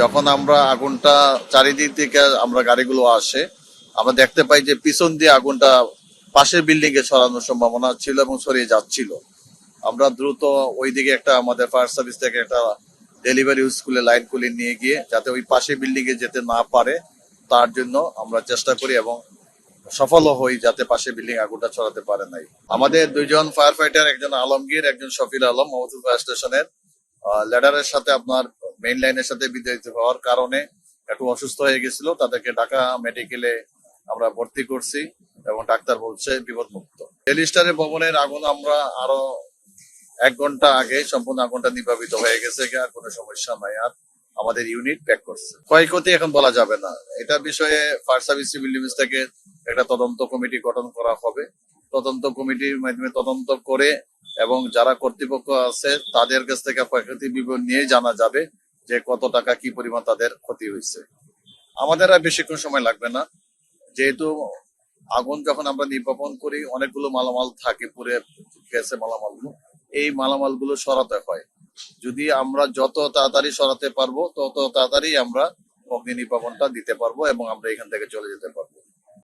যখন আমরা আগুনটা চারিদিক থেকে আমরা গাড়িগুলো আসে, আমরা দেখতে পাই যে পিছন দিয়ে আগুনটা পাশের বিল্ডিং এ ছড়ানোর সম্ভাবনা ছিল এবং ছড়িয়ে যাচ্ছিল। আমরা দ্রুত ওইদিকে একটা আমাদের ফায়ার সার্ভিস থেকে একটা ডেলিভারি স্কুলে লাইন খুলে নিয়ে গিয়ে, যাতে ওই পাশের বিল্ডিং এ যেতে না পারে, তার জন্য আমরা চেষ্টা করি এবং সফল হই যাতে পাশে বিল্ডিং আগুনটা ছড়াতে পারে নাই। আমাদের দুইজন ফায়ার ফাইটার একজন আলমগীর, একজন শফিল আলম মহতুল ফায়ার স্টেশনের ল্যাডারের সাথে আপনার মেইন লাইনের সাথে বিদ্যুৎ হওয়ার কারণে একটু অসুস্থ হয়ে গেছিল। তাদেরকে ঢাকা মেডিকেলে আমরা ভর্তি করছি এবং ডাক্তার বলছে বিপদ মুক্ত রেলিস্টারের ভবনের আগুন আমরা আরও এক ঘণ্টা আগে সম্পূর্ণ আগুনটা নির্বাপিত হয়ে গেছে আর কোনো সমস্যা নাই। আর আমাদের ইউনিট প্যাক করছে। ক্ষয়ক্ষতি এখন বলা যাবে না। এটার বিষয়ে ফায়ার সার্ভিস সিভিল ডিফেন্স থেকে একটা তদন্ত কমিটি গঠন করা হবে। তদন্ত কমিটির মাধ্যমে তদন্ত করে এবং যারা কর্তৃপক্ষ আছে, তাদের কাছ থেকে ক্ষয়ক্ষতি বিবরণ নিয়ে জানা যাবে। যে কত টাকা কি পরিমাণ তাদের ক্ষতি হয়েছে। আমাদের আর বেশিক্ষণ সময় লাগবে না। যেহেতু আগুন যখন আমরা নির্বাপন করি, অনেকগুলো মালামাল থাকে পুরে গেছে মালামালগুলো। এই মালামালগুলো সরাতে হয়। যদি আমরা যত তাড়াতাড়ি সরাতে পারব, তত তাড়াতাড়ি আমরা অগ্নি নির্বাপনটা দিতে পারব এবং আমরা এখান থেকে চলে যেতে পারব।